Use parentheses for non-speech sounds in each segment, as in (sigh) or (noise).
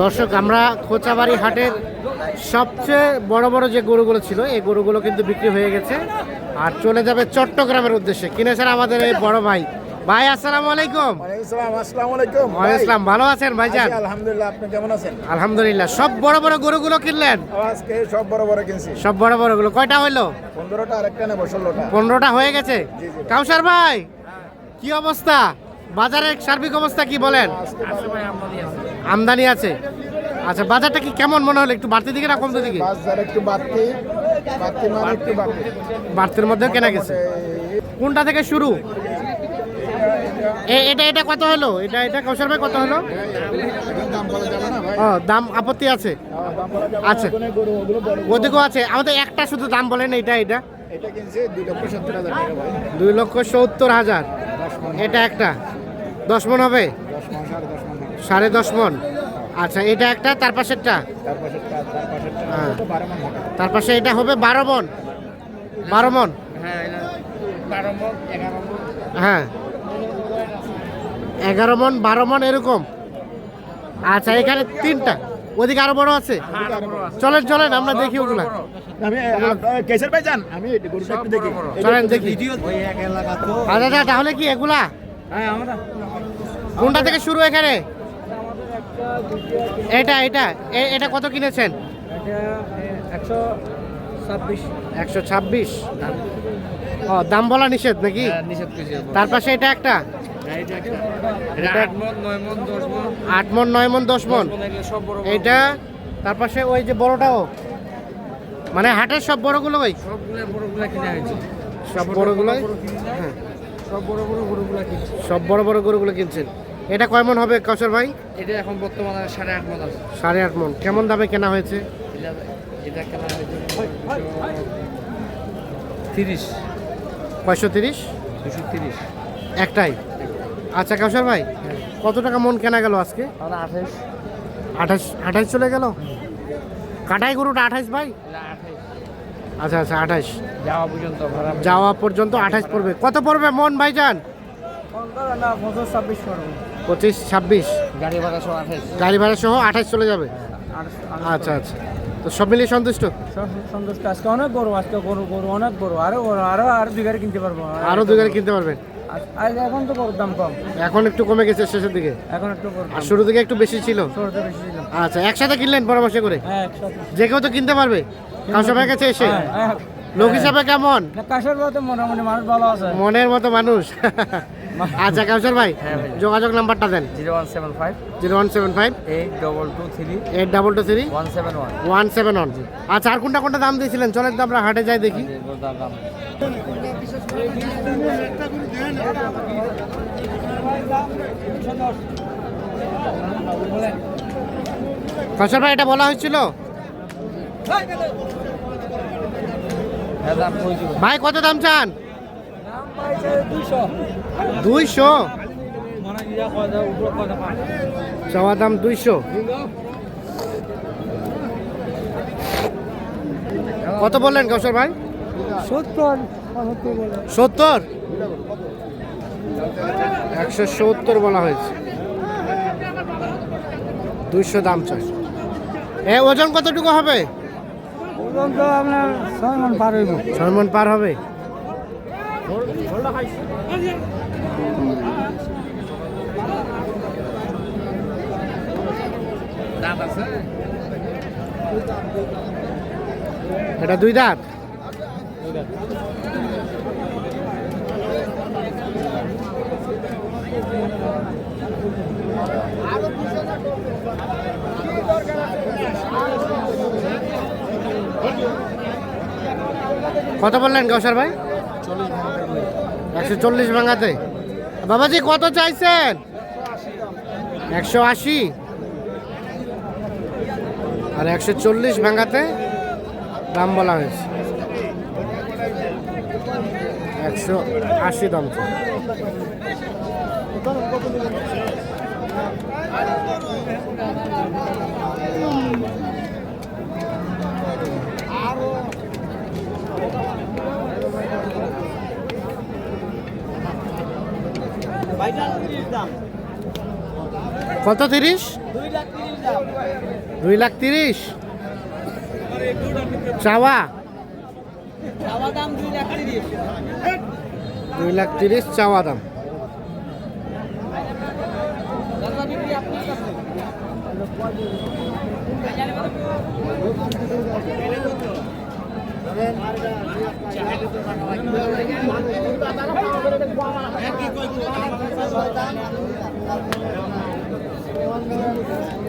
দর্শক আমরা খোঁচাবাড়ি হাটের সবচেয়ে বড় বড় যে গরুগুলো ছিল এই গরুগুলো কিন্তু বিক্রি হয়ে গেছে। আর চলে যাবে চট্টগ্রামের উদ্দেশ্যে। কিনেছেন আমাদের এই বড় ভাই। ভাই আসসালামু আলাইকুম। আসসালাম ভালো আছেন ভাইজান? আলহামদুলিল্লাহ আপনি কেমন আছেন? আলহামদুলিল্লাহ। সব বড় বড় গরুগুলো কিনলেন? আজকে সব বড় বড় কিনছি। সব বড় বড়গুলো কয়টা হইল? পনেরোটা আরেকটা নেব ষোলোটা। পনেরোটা হয়ে গেছে। কাউসার ভাই কি অবস্থা? বাজারের সার্বিক অবস্থা কি বলেন? আমদানি আছে। আচ্ছা বাজারটা কি কেমন মনে হলো? একটু বাড়তি দিকে না কমতে দিকে? বাজার একটু বাড়তি বাড়তি মানে একটু বাড়তি বাড়তির মধ্যে কেনা গেছে। কোনটা থেকে শুরু? এ- এটা এটা কত হলো? এটা এটা কৌশল ভাই কত হলো? দাম আপত্তি আছে। আচ্ছা। ওদিকেও আছে। আমাদের একটা শুধু দাম বলেন এটা এটা দুই লক্ষ সত্তর হাজার। এটা একটা। দশ মন হবে? সাড়ে দশ মন মন। আচ্ছা এটা একটা তার পাশেরটা? তার পাশেরটা তার পাশেরটা হ্যাঁ। মন পাশে এটা হবে বারো মন। বারো মন? হ্যাঁ এগারো মন। বারো মন এরকম। আচ্ছা এখানে তিনটা। ওদিকে আরও বড় আছে? চলেন চলেন আমরা দেখি ওগুলা। আমি কেসের ভাই যান। আমি এই গরুটা একটু দেখি। চলেন দেখি। আচ্ছা আচ্ছা, তাহলে কি এগুলা? কোনটা থেকে শুরু এখানে? এটা এটা। এটা কত কিনেছেন? একশো ছাব্বিশ। ও দাম বলা নিষেধ নাকি? তার পাশে এটা একটা? আট মন নয় মন দশ মন। আট মন নয় মন দশ মন। সব। এইটা তার পাশে ওই যে বড়টাও। মানে হাটের সব বড়গুলো ওই সবগুলো বড়গুলো কিনা হয়েছে। সব বড়গুলো হ্যাঁ। সব বড় বড় গরুগুলো কিনছে। সব বড় বড় গরুগুলো কিনছেন। এটা কয় মন হবে কৌশল ভাই? এটা এখন বর্তমানে সাড়ে আট মন আছে। সাড়ে আট মন। কেমন দামে কেনা হয়েছে? এটা কেনা হয়েছে তিরিশ। পঁয়শো তিরিশ দুশো তিরিশ। একটাই? আচ্ছা কৌশল ভাই কত টাকা মন কেনা গেল আজকে? আর আঠাইশ। আঠাশ আঠাশ চলে গেল? কাটাই গরুটা আঠাশ ভাই? এটা আঠাইশ। আচ্ছা আচ্ছা আঠাশ যাওয়া পর্যন্ত ভাড়া যাওয়া পর্যন্ত আঠাশ পড়বে। কত পড়বে মন ভাইজান? পঁচিশ ছাব্বিশ গাড়ি ভাড়া সব আঠাইশ। গাড়ি ভাড়া সহ আঠাশ চলে যাবে? আচ্ছা আচ্ছা। তো সব মিলিয়ে সন্তুষ্ট? সন্তুষ্ট। আজকে অনেক গরু আজকে গরু গরু অনেক গরু। আরও গরু আরও আরও দুই গাড়ি কিনতে পারব। আরও দু গাড়ি কিনতে পারবেন? এখন তো দাম কম। এখন একটু কমে গেছে শেষের দিকে। এখন একটু আর শুরু দিকে একটু বেশি ছিল? সরতে বেশি ছিল। আচ্ছা একসাথে কিনলেন পরামর্শ করে? হ্যাঁ যে কেউ তো কিনতে পারবে? কাউসাবের কাছে এসে? হ্যাঁ, হ্যাঁ। লোক হিসাবে কেমন? না, কাশের বলতে মোটামুটি মানুষ ভালো আছে। মনের মতো মানুষ। (laughs) আচ্ছা কাউসার ভাই হ্যাঁ যোগাযোগ নাম্বারটা দেন। Zero one seven five. Zero one seven five. Eight double two three. Eight double two three. One seven one. One seven one. আচ্ছা আর কোনটা কোনটা দাম দিয়েছিলেন? চলেন তো আমরা হাটে যাই দেখি। কাউসার ভাই এটা বলা হয়েছিল? হ্যাঁ ভাই কত দাম চান? দুইশো। চাওয়া দাম দুইশো। কত বললেন কৌশল ভাই? সত্তর। সত্তর? সত্তর একশো সত্তর বলা হয়েছে। দুইশো দাম চাই। এ ওজন কতটুকু হবে? ওজন তো আপনার ছয় মন পার হইব। ছয় মন পার হবে? এটা দুই দাঁত? কত বললেন কৌশল ভাই? একশো চল্লিশ ভাঙাতে। বাবাজি, কত চাইছেন? একশো আশি। আর একশো চল্লিশ ভাঙাতে দাম বলা হয়েছে। একশো আশি দাম। কত তিরিশ? দুই লাখ তিরিশ দুই লাখ তিরিশ। চাওয়া? দুই লাখ তিরিশ। চাওয়া দাম।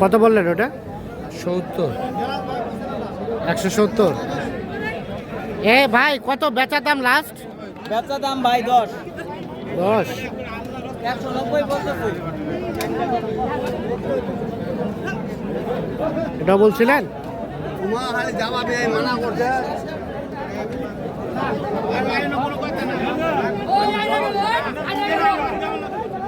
কত বললেন ওটা? সত্তর। একশো সত্তর। এ ভাই কত বেচার দাম লাস্ট বেচা দাম ভাই দশ। দশ। একশো নব্বই বলতেছি। এটা বলছিলেন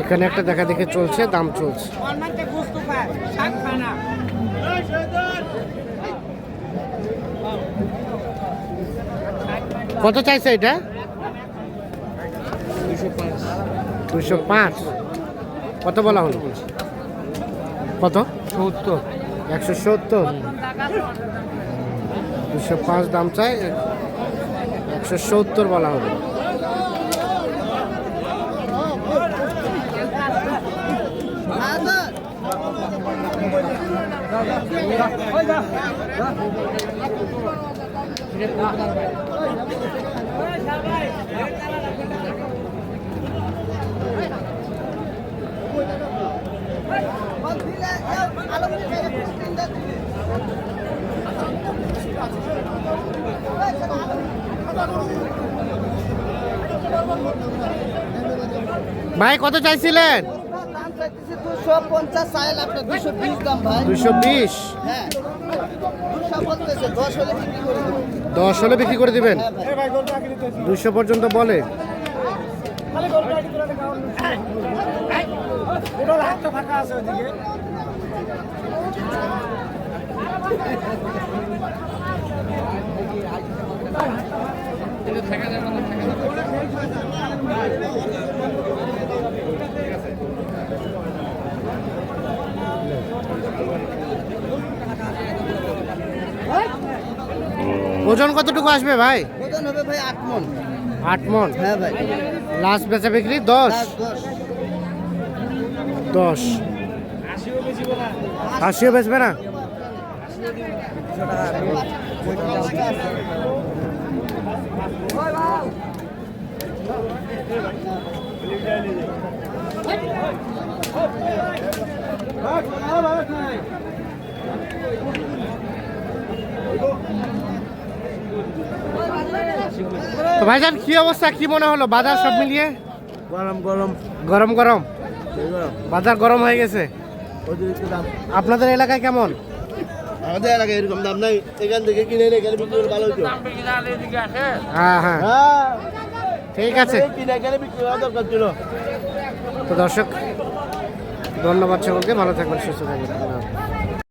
এখানে একটা দেখা দেখে চলছে দাম চলছে। কত চাইছে এটা? দুশো পাঁচ। কত বলা হলো? কত? সত্তর। একশো সত্তর। দুশো পাঁচ দাম চাই। একশো সত্তর বলা হলো ভাই কত চাইছিলেন? দুশো হলে বিক্রি করে দিবেন? দুশো পর্যন্ত বলে। ওজন কতটুকু আসবে ভাই? ওজন হবে ভাই আট মন। আট মন? হ্যাঁ ভাই। লাস্ট বেচা বিক্রি দশ? দশ। আশিও বেচবে না। তো ভাইজান কি অবস্থা? কি মনে হলো? বাজার সব মিলিয়ে? গরম গরম। গরম গরম। গরম। বাজার গরম হয়ে গেছে? আপনাদের এলাকায় কেমন? আমাদের এলাকায় এরকম দাম নাই। এখান থেকে কিনে এনে গেলে বিক্রি করে ভালো হতো হ্যাঁ হ্যাঁ। হ্যাঁ। ঠিক আছে। কিনে গেলে বিক্রি করা দরকার ছিল। তো দর্শক ধন্যবাদ সকলকে। ভালো থাকবেন সুস্থ থাকবেন।